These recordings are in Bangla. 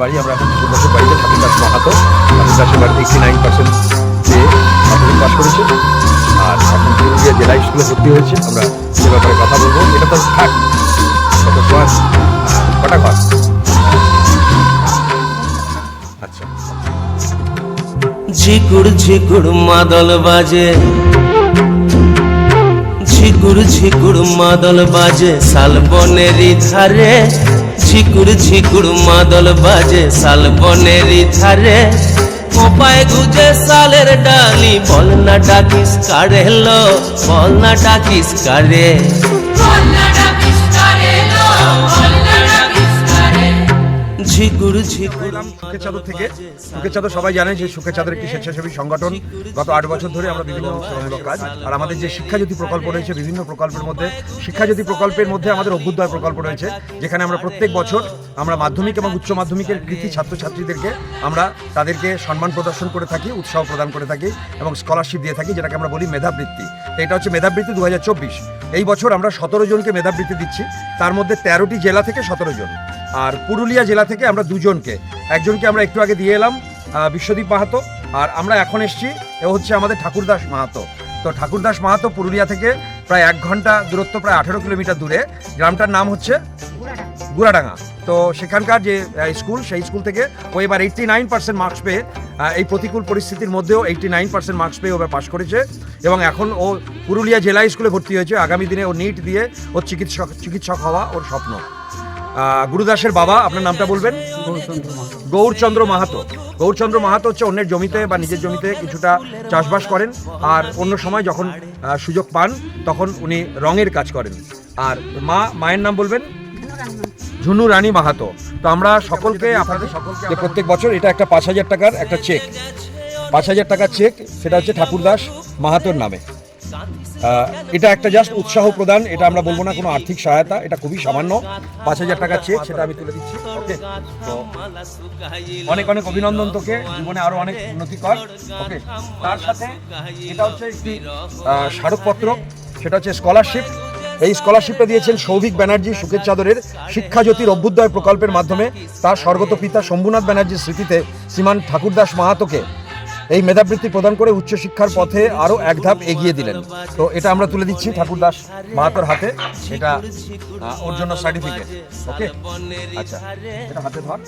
বাড়ি, আমরা এখন ঠাকুর দাসের বাড়িতে ঠাকুর দাস মাহাতো। ঠাকুর দাসের বাড়িতে এইটি নাইন পার্সেন্ট পেয়ে মাধ্যমিক পাশ করেছে। আর এখন পুরুলিয়া জেলা স্কুলে ভর্তি হয়েছে। আমরা সে ব্যাপারে কথা বলব। এটা তো থাক কটা ক্লাস আচ্ছা। ঝিকুড় ঝিকুড় মাদল বাজে। ঝিকুর ঝিকুর মাদল বাজে, শালবনেরই ধারে। ঝিকুর ঝিকুর মাদল বাজে, শালবনেরই ধারে। কোপায় গুজে সালের ডালি, বল না ডাকিস কারে লো, বল না ডাকিস কারে। সুখের থেকে। সুখের চাদর সবাই জানেন যে সুখের চাদর স্বেচ্ছাসেবী সংগঠন। গত আট বছর ধরে আমরা বিভিন্ন কাজ। আর আমাদের যে শিক্ষাজ্যোতি প্রকল্প রয়েছে, বিভিন্ন প্রকল্পের মধ্যে, শিক্ষাজ্যোতি প্রকল্পের মধ্যে আমাদের অভ্যুদয় প্রকল্প রয়েছে, যেখানে আমরা প্রত্যেক বছর আমরা মাধ্যমিক এবং উচ্চ মাধ্যমিকের কৃতি ছাত্রছাত্রীদেরকে আমরা তাদেরকে সম্মান প্রদর্শন করে থাকি, উৎসাহ প্রদান করে থাকি এবং স্কলারশিপ দিয়ে থাকি, যেটাকে আমরা বলি মেধাবৃত্তি। এটা হচ্ছে মেধাবৃত্তি দু হাজার চব্বিশ। এই বছর আমরা সতেরো জনকে মেধাবৃত্তি দিচ্ছি। তার মধ্যে তেরোটি জেলা থেকে সতেরো জন। আর পুরুলিয়া জেলা থেকে আমরা দুজনকে। একজনকে আমরা একটু আগে দিয়ে এলাম বিশ্বদীপ মাহাতো, আর আমরা এখন এসছি, এ হচ্ছে আমাদের ঠাকুরদাস মাহাতো। তো ঠাকুরদাস মাহাতো পুরুলিয়া থেকে প্রায় এক ঘণ্টা দূরত্ব, প্রায় আঠেরো কিলোমিটার দূরে। গ্রামটার নাম হচ্ছে গুড়াডাঙ্গা। তো সেখানকার যে স্কুল, সেই স্কুল থেকে ও এবার এইটটি নাইন পার্সেন্ট মার্কস পেয়ে এই প্রতিকূল পরিস্থিতির মধ্যেও এইটটি নাইন পার্সেন্ট মার্কস পেয়ে ও এবার পাশ করেছে। এবং এখন ও পুরুলিয়া জেলা স্কুলে ভর্তি হয়েছে। আগামী দিনে ও নিট দিয়ে ওর চিকিৎসক চিকিৎসক হওয়া ওর স্বপ্ন। গুরুদাসের বাবা, আপনার নামটা বলবেন? গৌরচন্দ্র মাহাতো। গৌরচন্দ্র মাহাতো হচ্ছে অন্যের জমিতে বা নিজের জমিতে কিছুটা চাষবাস করেন আর অন্য সময় যখন সুযোগ পান, তখন উনি রঙের কাজ করেন। আর মা, মায়ের নাম বলবেন? ঝুনু রানী মাহাতো। তো আমরা সকলকে, আপনাদের সকলকে প্রত্যেক বছর এটা একটা পাঁচ হাজার টাকার একটা চেক পাঁচ হাজার টাকার চেক সেটা হচ্ছে ঠাকুরদাস মাহাতোর নামে। এটা একটা জাস্ট উৎসাহ প্রদান, এটা আমরা বলব না কোনো আর্থিক সহায়তা, এটা খুবই সামান্য, পাঁচ হাজার টাকা চেক সেটা আমি তুলে দিচ্ছি ওকে তো অনেক অনেক অভিনন্দন তোকে, জীবনে আরও অনেক উন্নতি কর ওকে তার সাথে এটা হচ্ছে একটি স্মারকপত্র, সেটা হচ্ছে স্কলারশিপ এই স্কলারশিপটা দিয়েছেন সৌভিক ব্যানার্জি, সুখের চাদরের শিক্ষাজ্যোতির অভ্যুদয় প্রকল্পের মাধ্যমে। তার স্বর্গত পিতা শম্ভুনাথ ব্যানার্জির স্মৃতিতে শ্রীমান ঠাকুরদাস মাহাতোকে এই মেধাবৃত্তি প্রদান করে উচ্চশিক্ষার পথে আরও এক ধাপ এগিয়ে দিলেন। তো এটা আমরা তুলে দিচ্ছি ঠাকুরদাস মাহাতোর হাতে। এটা ওর জন্য সার্টিফিকেট ওকে আচ্ছা এটা হাতে ধর।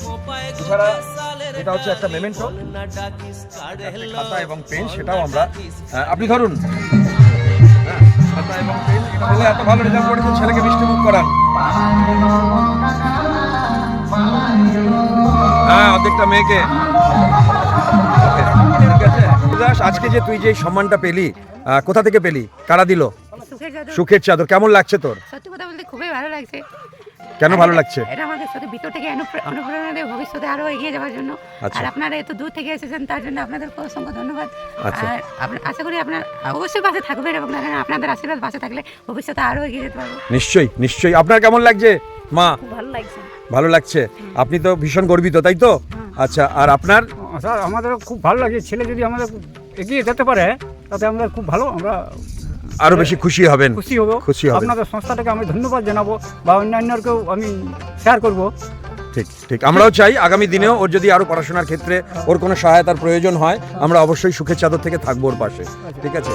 এছাড়া এটা হচ্ছে একটা মেমেন্টো খাতা এবং পেন সেটাও আমরা আপনি ধরুন। হ্যাঁ, এত ভালো রেজাল্ট করেছে ছেলেকে মিষ্টি মুখ করান। হ্যাঁ অর্ধেকটা মেয়েকে। দাস আজকে যে তুই যে সম্মানটা পেলি কোথা থেকে পেলি? কারা দিল? সুখের চাদর কেমন লাগছে তোর? সত্যি কথা বলতে খুবই ভালো লাগছে। কেন ভালো লাগছে? এটা আমাকে সাথে ভিতর থেকে অনুপ্রেরণা দেয় ভবিষ্যতে আরও এগিয়ে যাওয়ার জন্য। আচ্ছা। আর আপনারা এত দূর থেকে এসেছেন তার জন্য আপনাদেরকে অসংখ্য ধন্যবাদ। আচ্ছা। আর আশা করি আপনার অবশ্যই পাশে থাকবেন এবং আপনাদের আশীর্বাদ পাশে থাকলে ভবিষ্যতে আরও এগিয়ে যেতে পারব। নিশ্চয়ই নিশ্চয়ই। আপনার কেমন লাগছে? মা? ভালো লাগছে। ভালো লাগছে। আপনি তো ভীষণ গর্বিত তাই তো? আচ্ছা আর আপনার? স্যার আমাদের খুব ভালো লাগে। ছেলে যদি আমাদের এগিয়ে যেতে পারে তাতে আমরা খুব ভালো আমরা আরও বেশি খুশি হবেন। খুশি হব। খুশি হবেন। আপনাদের সংস্থাটাকে আমি ধন্যবাদ জানাব বা অন্যান্যকেও আমি শেয়ার করব। ঠিক ঠিক। আমরাও চাই আগামী দিনেও ওর যদি আরও পড়াশোনার ক্ষেত্রে ওর কোনো সহায়তার প্রয়োজন হয় আমরা অবশ্যই সুখের চাদর থেকে থাকব ওর পাশে। ঠিক আছে?